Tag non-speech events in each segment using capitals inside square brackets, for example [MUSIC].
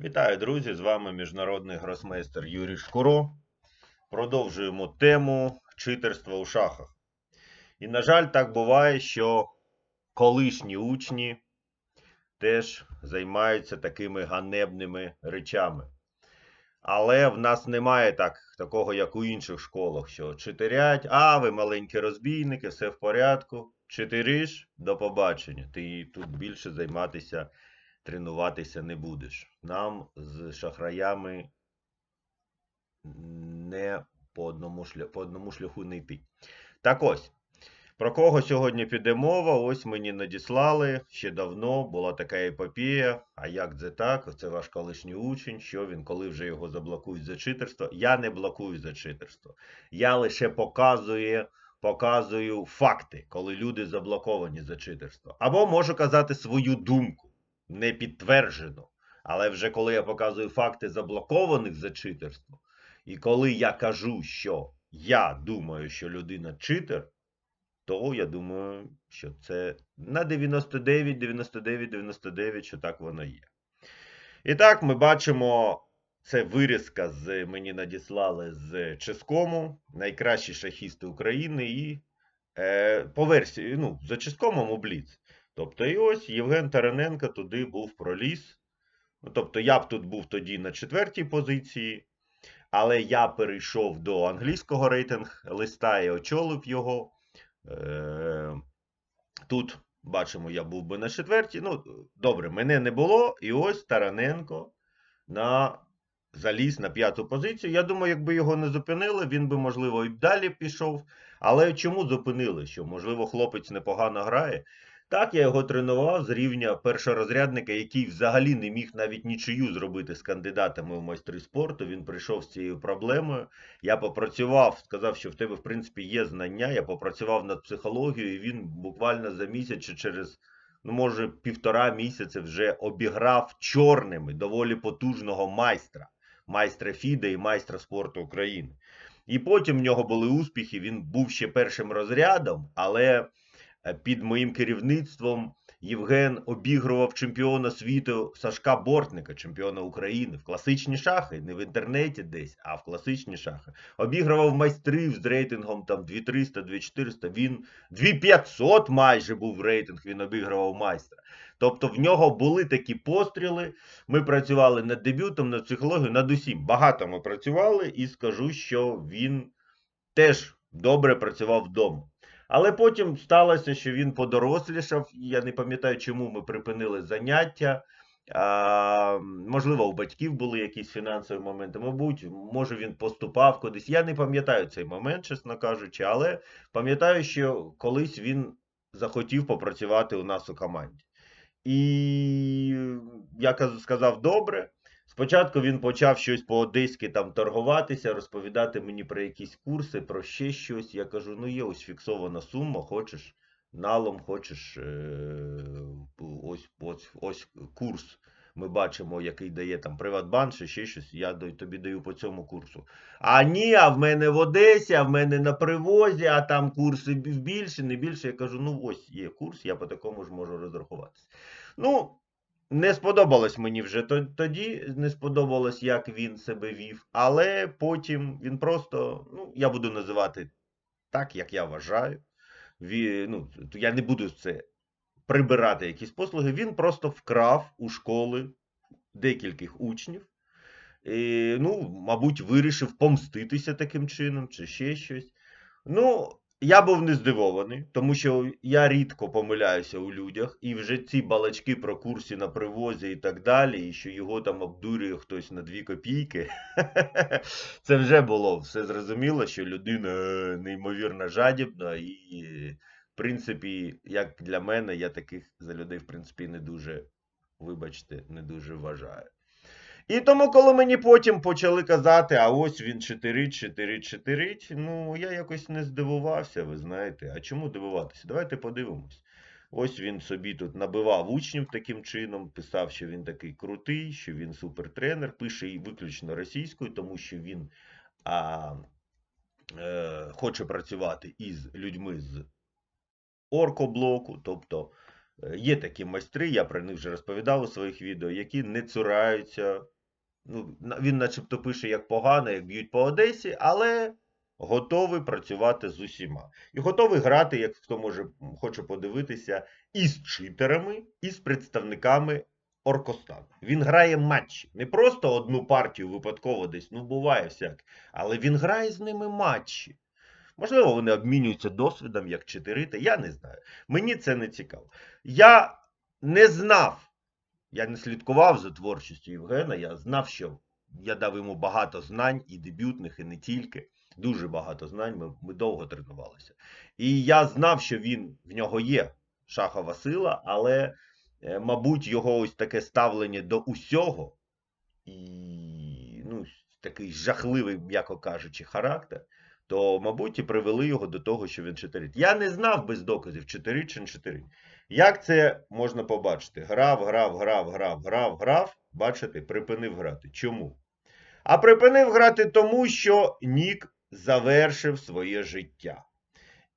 Вітаю, друзі! З вами міжнародний гросмейстер Юрій Шкуро. Продовжуємо тему читерства у шахах. І, на жаль, так буває, що колишні учні теж займаються такими ганебними речами. Але в нас немає так, такого, як у інших школах, що читерять, а ви маленькі розбійники, все в порядку. Читериш, до побачення. Ти тут більше займатися тренуватися не будеш. Нам з шахраями не по одному, шля... по одному шляху не йти. Так ось, про кого сьогодні піде мова? Ось мені надіслали ще давно, була така епопія. А як це так? Це ваш колишній учень. Що він, коли вже його заблокують за читерство? Я не блокую за читерство. Я лише показую. Показую факти, коли люди заблоковані за читерство. Або можу казати свою думку не підтверджено. Але вже коли я показую факти заблокованих за читерство, і коли я кажу, що я думаю, що людина читер, то я думаю, що це на 99, 99, 99, що так воно є. І так, ми бачимо. Це вирізка з мені надіслали з Ческому, найкращі шахісти України, і е, по версії, ну, за Ческомом Бліц. Тобто, і ось Євген Тараненко туди був проліз. Ну, тобто, я б тут був тоді на четвертій позиції, але я перейшов до англійського рейтинг листа і очолив його. Е, Тут, бачимо, я був би на четвертій. Ну, добре, мене не було. І ось Тараненко на заліз на п'яту позицію. Я думаю, якби його не зупинили, він би, можливо, і далі пішов. Але чому зупинили? Що, можливо, хлопець непогано грає. Так, я його тренував з рівня першорозрядника, який взагалі не міг навіть нічию зробити з кандидатами в майстри спорту. Він прийшов з цією проблемою. Я попрацював, сказав, що в тебе, в принципі, є знання. Я попрацював над психологією, і він буквально за місяць чи через, ну, може, півтора місяця вже обіграв чорними доволі потужного майстра, майстра Фіде і майстра спорту України. І потім в нього були успіхи. Він був ще першим розрядом, але. Е, під моїм керівництвом Євген обігрував чемпіона світу Сашка Бортника, чемпіона України в класичні шахи, не в інтернеті десь, а в класичні шахи. Обігрував майстрів з рейтингом там 2300, 2400, він 2500 майже був рейтинг, він обігрував майстра. Тобто в нього були такі постріли. Ми працювали над дебютом, над психологією, над усім. Багато ми працювали і скажу, що він теж добре працював вдома. Але потім сталося, що він подорослішав. Я не пам'ятаю, чому ми припинили заняття. А, Можливо, у батьків були якісь фінансові моменти. Мабуть, може він поступав кудись. Я не пам'ятаю цей момент, чесно кажучи, але пам'ятаю, що колись він захотів попрацювати у нас у команді. І я сказав, добре. Спочатку він почав щось по-одеськи там торгуватися, розповідати мені про якісь курси, про ще щось. Я кажу: ну є ось фіксована сума, хочеш налом, хочеш е- ось, ось, ось курс. Ми бачимо, який дає там Приватбанк чи ще щось, я тобі даю по цьому курсу. А ні, а в мене в Одесі, а в мене на привозі, а там курси більше, не більше. Я кажу, ну ось є курс, я по такому ж можу розрахуватися. Ну, не сподобалось мені вже тоді, не сподобалось, як він себе вів, але потім він просто, ну, я буду називати так, як я вважаю. Він, ну, Я не буду це прибирати якісь послуги. Він просто вкрав у школи декількох учнів. І, Ну, мабуть, вирішив помститися таким чином, чи ще щось. Ну, я був не здивований, тому що я рідко помиляюся у людях, і вже ці балачки про курси на привозі і так далі, і що його там обдурює хтось на дві копійки. [LAUGHS] Це вже було все зрозуміло, що людина е, неймовірно жадібна, і, в принципі, як для мене, я таких за людей, в принципі, не дуже, вибачте, не дуже вважаю. І тому, коли мені потім почали казати, а ось він чотирить, чотирить, чотирить, ну я якось не здивувався, ви знаєте. А чому дивуватися? Давайте подивимось. Ось він собі тут набивав учнів таким чином, писав, що він такий крутий, що він супертренер, пише і виключно російською, тому що він а, е, хоче працювати із людьми з оркоблоку, тобто Е, Є такі майстри, я про них вже розповідав у своїх відео, які не цураються. Ну, він начебто пише як погано, як б'ють по Одесі, але готовий працювати з усіма. І готовий грати, як хто може хоче подивитися, і з читерами, і з представниками Оркостану. Він грає матчі. Не просто одну партію випадково десь, ну буває всяк, але він грає з ними матчі. Можливо, вони обмінюються досвідом, як читерити, я не знаю. Мені це не цікаво. Я не знав, я не слідкував за творчістю Євгена, я знав, що я дав йому багато знань, і дебютних, і не тільки. Дуже багато знань, ми, ми довго тренувалися. І я знав, що він в нього є шахова сила, але, е, мабуть, його ось таке ставлення до усього і ну, такий жахливий, м'яко кажучи, характер, то, мабуть, і привели його до того, що він читерить. Я не знав без доказів, читерить чи не читерить. Як це можна побачити? Грав, грав, грав, грав, грав, грав, бачите, припинив грати. Чому? А припинив грати тому, що Нік завершив своє життя.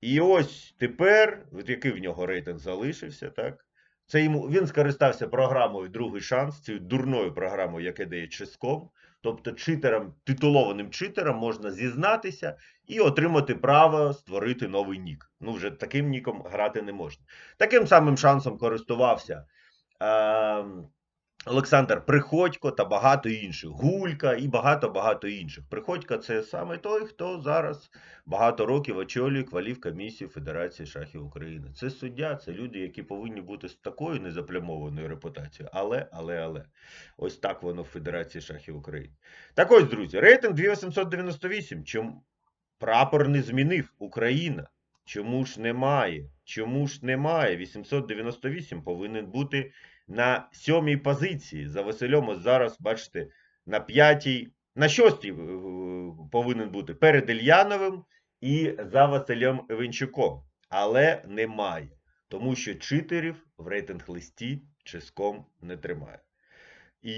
І ось тепер, от який в нього рейтинг залишився, так? Це йому, він скористався програмою Другий шанс, цією дурною програмою, яка дає чиском. Тобто читерам, титулованим читерам можна зізнатися і отримати право створити новий нік. Ну, вже таким ніком грати не можна. Таким самим шансом користувався е, Олександр Приходько та багато інших. Гулька і багато-багато інших. Приходько це саме той, хто зараз багато років очолює квалів комісію Федерації шахів України. Це суддя, це люди, які повинні бути з такою незаплямованою репутацією. Але, але, але. Ось так воно в Федерації шахів України. Так ось, друзі, рейтинг 2898. Чому прапор не змінив Україна? Чому ж немає? Чому ж немає? 898 повинен бути на сьомій позиції. За Василем ось зараз, бачите, на п'ятій, на шостій е, повинен бути перед Ільяновим і за Василем Івенчуком. Але немає. Тому що читерів в рейтинг листі чиском не тримає. І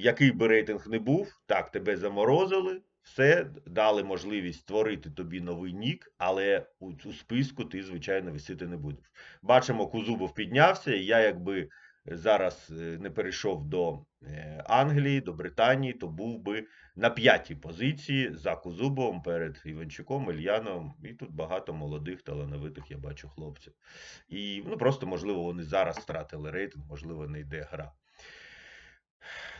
який би рейтинг не був, так, тебе заморозили, все, дали можливість створити тобі новий нік, але у, у списку ти, звичайно, висіти не будеш. Бачимо, Кузубов піднявся, і я якби зараз е, не перейшов до е, Англії, до Британії, то був би на п'ятій позиції за Кузубовим перед Іванчуком, Ільяновим. І тут багато молодих, талановитих, я бачу, хлопців. І ну, просто, можливо, вони зараз втратили рейтинг, можливо, не йде гра.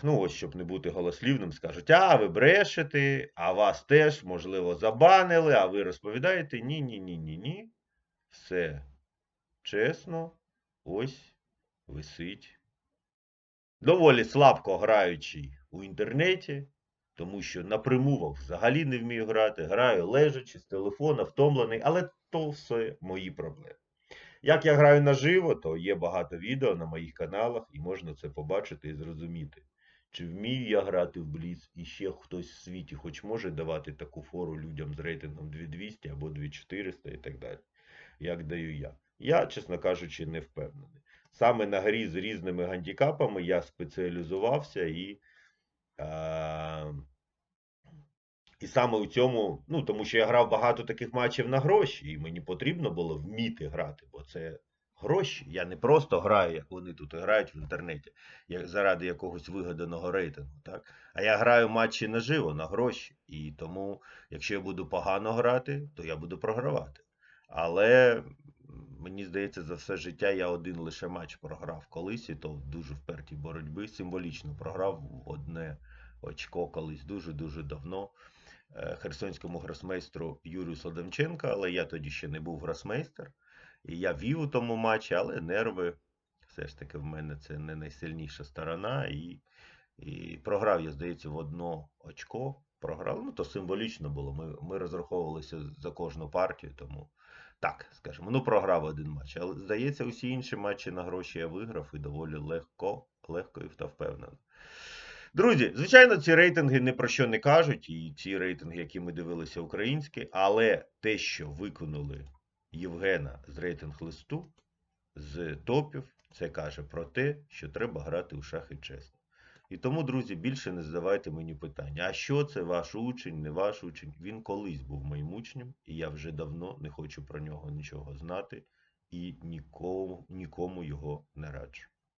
Ну, ось, щоб не бути голослівним, скажуть, а ви брешете, а вас теж, можливо, забанили, а ви розповідаєте. Ні, ні, ні, ні, ні. Все чесно, ось висить. Доволі слабко граючий у інтернеті, тому що на примувах взагалі не вмію грати. Граю лежачи з телефона, втомлений, але то все мої проблеми. Як я граю наживо, то є багато відео на моїх каналах, і можна це побачити і зрозуміти. Чи вмію я грати в Бліц, і ще хтось в світі хоч може давати таку фору людям з рейтингом 2200 або 2400 і так далі, як даю я. Я, чесно кажучи, не впевнений. Саме на грі з різними гандікапами я спеціалізувався і. А, і саме у цьому, ну тому що я грав багато таких матчів на гроші, і мені потрібно було вміти грати, бо це гроші. Я не просто граю, як вони тут грають в інтернеті, як заради якогось вигаданого рейтингу. так? А я граю матчі наживо на гроші. І тому, якщо я буду погано грати, то я буду програвати. Але мені здається, за все життя я один лише матч програв колись, і то в дуже впертій боротьбі. Символічно програв одне очко колись дуже-дуже давно е, херсонському гросмейстру Юрію Сладомченка, але я тоді ще не був гросмейстер. І я вів у тому матчі, але нерви все ж таки в мене це не найсильніша сторона. І, і програв, я здається, в одно очко. Програв, ну то символічно було. Ми, ми розраховувалися за кожну партію, тому так, скажімо, ну програв один матч. Але здається, усі інші матчі на гроші я виграв і доволі легко, легко і та впевнено. Друзі, звичайно, ці рейтинги ні про що не кажуть, і ці рейтинги, які ми дивилися українські, але те, що виконали Євгена з рейтинг листу, з топів, це каже про те, що треба грати у шахи чесно. І тому, друзі, більше не задавайте мені питання, а що це ваш учень, не ваш учень? Він колись був моїм учнем, і я вже давно не хочу про нього нічого знати і нікому, нікому його не раджу.